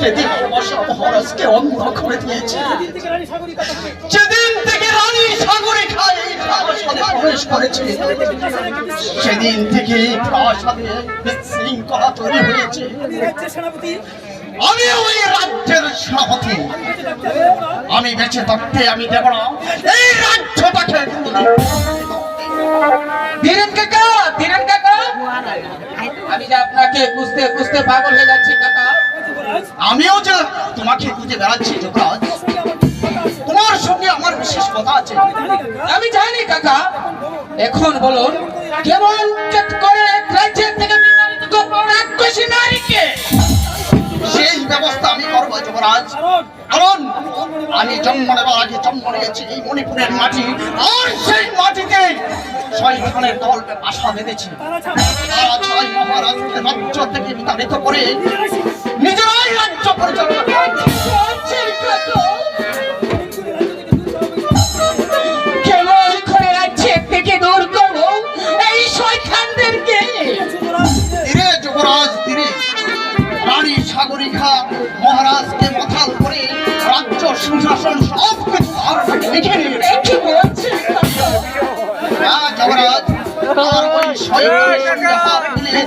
সেদিন অন্ধ করে যেদিন থেকে রানী সাগরে খায় প্রবেশ করেছে। সেদিন থেকে বিশৃঙ্খলা তৈরি হয়েছে। আমি ওই রাজ্যের সেনাপতি। আমি বেঁচে থাকতে আমি দেব না। এই রাজ্যটাকে ধীরেন কাকা ধীরেন কাকা। আমি যে আপনাকে খুঁজতে খুঁজতে পাগল হয়ে যাচ্ছি, কাকা। আমিও যে তোমাকে খুঁজে বেড়াচ্ছি যুবরাজ তোমার সঙ্গে আমার বিশেষ কথা আছে। আমি জানি, কাকা। এখন বলুন, কেমন করে এক রাজ্যের থেকে নারীকে? সেই ব্যবস্থা আমি করব যুবরাজ। কারণ আমি জন্ম নেবার আগে জন্ম নিয়েছি এই মণিপুরের মাটি, আর সেই মাটিতে শয়তানের দল আশা বেঁধেছে। ছয় রাজ্য থেকে বিতাড়িত করে নিজেরাই রাজ্য পরিচালনা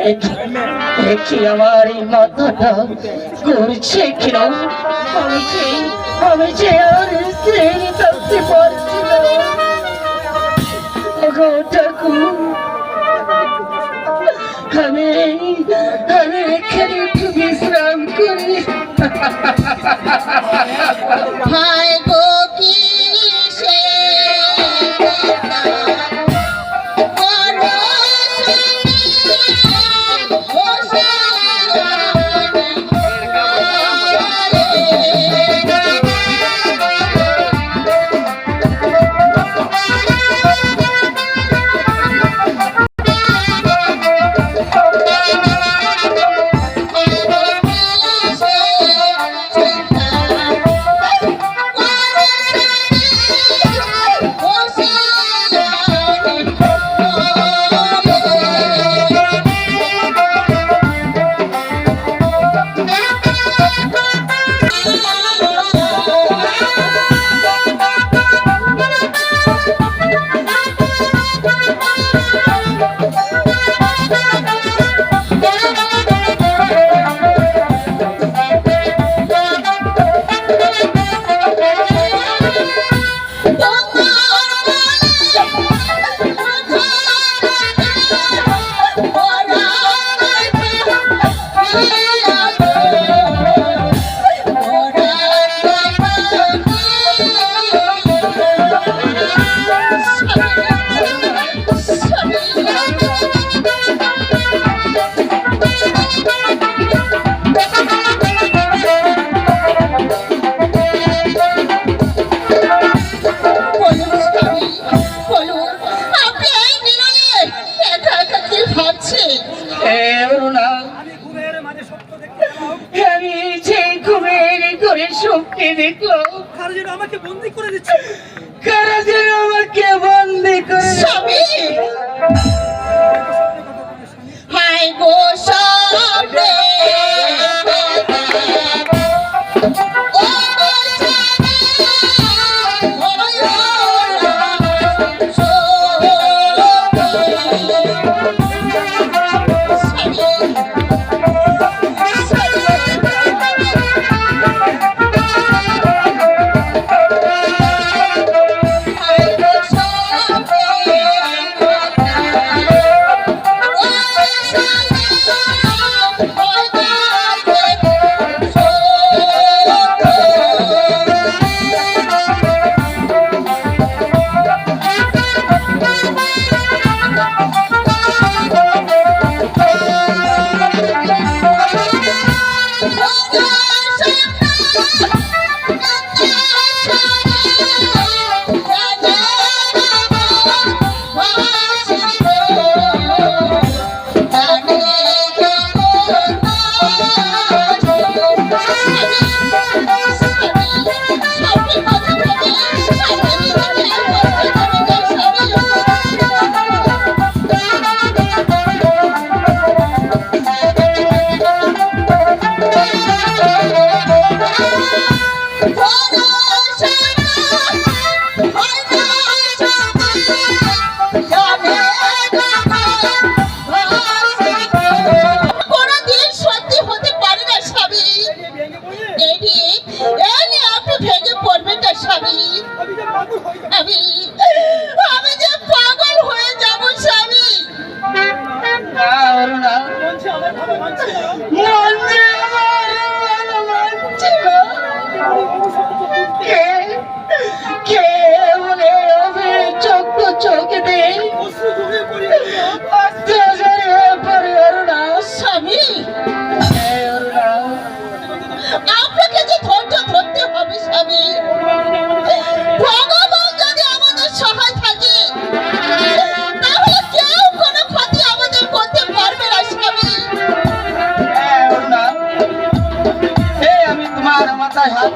দেখি আমার এই মাথাটা করছে কিনা? আমি যে আমি আর স্ত্রী থাকতে পারছি না। আমি আমি এখানে বিশ্রাম করি।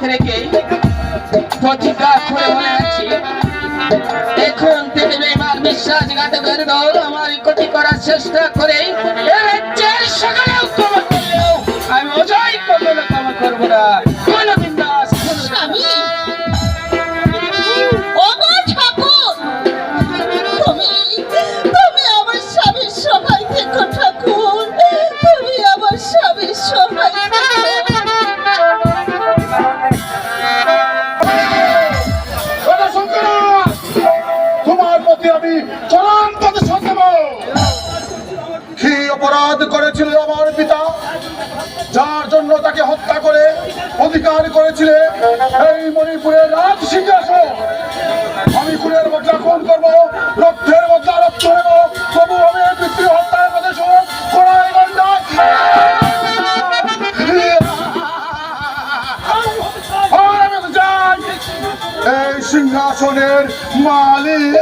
মাথায় রেখে প্রতিজ্ঞা করে বলে আছি। এখন থেকে বেমান বিশ্বাসঘাতকের করার চেষ্টা করে আমি অজয় কখনো ক্ষমা করব না। সিংহাসনের মালিক।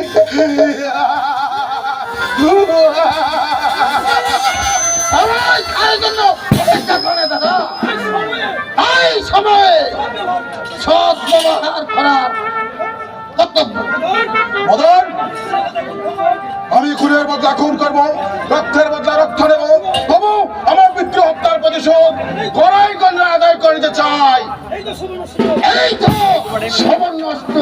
আমি খুনের বদলা খুন করব, রক্তের বদলা রক্ত নেব। তবু আমার পিতৃ হত্যার প্রতিশোধ করাই কন্যা আদায় করিতে চাই। সমন্বস্ত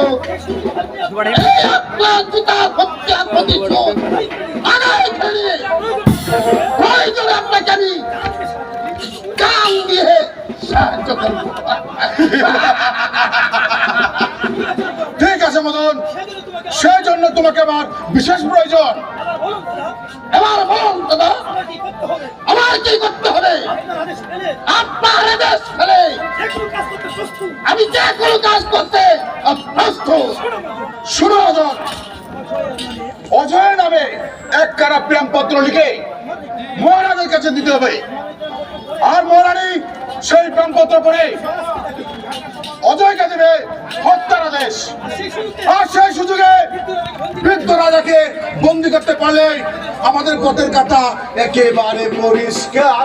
করব ঠিক আছে মদন। সেই জন্য তোমাকে আমার বিশেষ প্রয়োজন। আবার বলুন দাদা এবার বলুন দাদা। আমার কি করতে হবে? আপনার আদেশ মেনে আপনার আদেশ ফেলে আমি যে কোনো কাজ করতে প্রস্তুত শুনো মদন অজয় নামে এক কারা প্রেম পত্র লিখে মহারাজের কাছে দিতে হবে। আর মহারানী সেই প্রেম পত্র পড়ে অজয়কে দেবে হত্যার আদেশ। আর সেই সুযোগে বৃদ্ধ রাজাকে বন্দি করতে পারলে আমাদের পথের কাটা একেবারে পরিষ্কার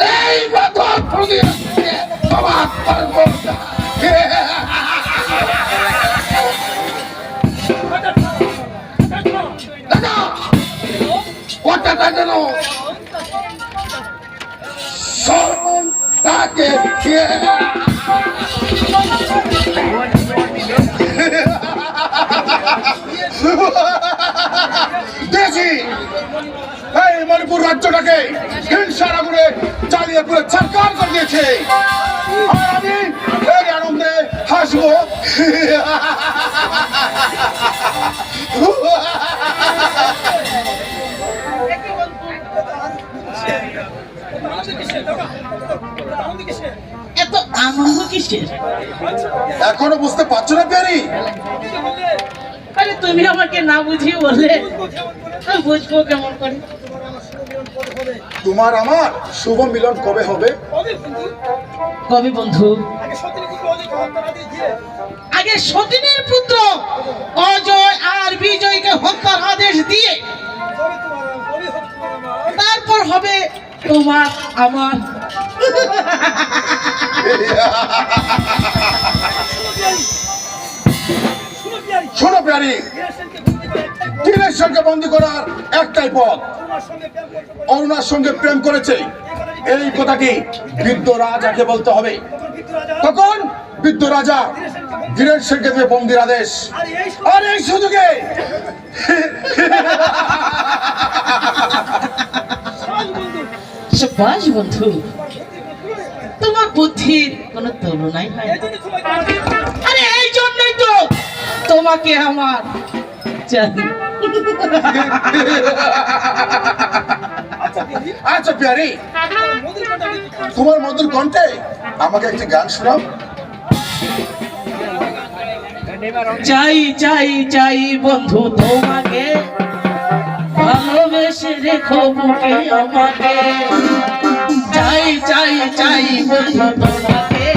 এই বছর করব না। দাদা কথাটা যেন স্মরণ তাকে দেখি এই মণিপুর রাজ্যটাকে হিংসার আগুনে চালিয়ে পুরো সরকার করে দিয়েছে। আর আমি এই আনন্দে হাসবো। এত আনন্দ কিসের? এখনও বুঝতে পারছ না প্যারি? আরে তুমি আমাকে না বুঝিয়ে বলে বুঝব কেমন করে তোমার আমার শুভ মিলন কবে হবে কবি বন্ধু আগে সতীনের পুত্র অজয় আর বিজয়কে হত্যার আদেশ দিয়ে তারপর হবে তোমার আমার দিনের সঙ্গে বন্দি করার একটাই পথ। অরুণার সঙ্গে প্রেম করেছে। এই কথাটি বৃদ্ধ রাজাকে বলতে হবে। তখন বৃদ্ধ রাজা ধীরের সঙ্গে দেবে বন্দির আদেশ। আর এই সুযোগে সুভাষ বন্ধু, তোমার বুদ্ধির কোনো তুলনাই হয় আরে, এই জন্যই তো তোমাকে আমার। চাই আচ্ছা আচ্ছা প্যারি। তোমার মধুর কণ্ঠে আমাকে একটি গান শোনাও। চাই চাই চাই বন্ধু তোমাকে। ভালোবেসে রেখো বুকে আমাকে। চাই চাই চাই বন্ধু তোমাকে।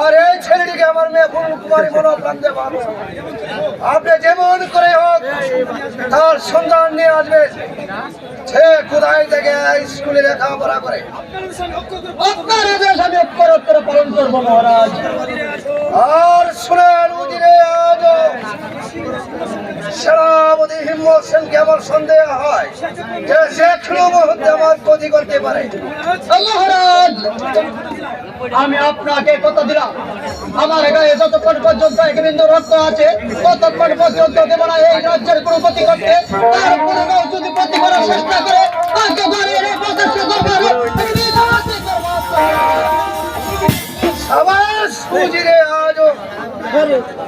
আর এই ছেলেটিকে আমার মেয়ে কুমারী মনোপ্রান্তে পাবো আপনি যেমন করে হোক, তার সন্ধান নিয়ে আসবেন সে কোথায় থেকে স্কুলে লেখাপড়া করে? আপনার আদেশ আমি অক্ষর পালন করব, মহারাজ। আর শুনেন আজ সন্দেহ হয় যে সে করতে পারে। আমি আপনাকে কথা দিলাম। আমার গায়ে যতক্ষণ পর্যন্ত এক বিন্দু রক্ত আছে, ততক্ষণ পর্যন্ত দেব না এই রাজ্যের কোনো ক্ষতি করতে। যদি ক্ষতি করার চেষ্টা করে আজ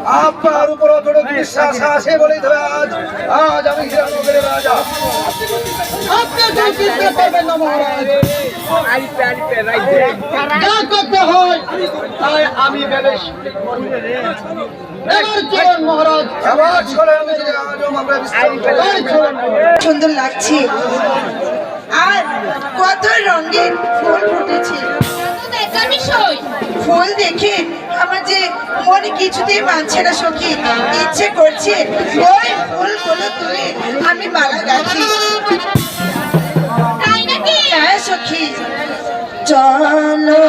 আপনার উপর অতটুকু বিশ্বাস আছে বলেই তো আজ আজ আমি রাজা। মহারাজ। করতে হয় সুন্দর লাগছে আর কত রঙের ফুল ফুটেছে। আমি ফুল দেখে আমার যে মনে কিছুতেই মানছে না সখী ইচ্ছে করছে ওই ফুলগুলো তুলে আমি মালা গাছি হ্যাঁ সখী চলো।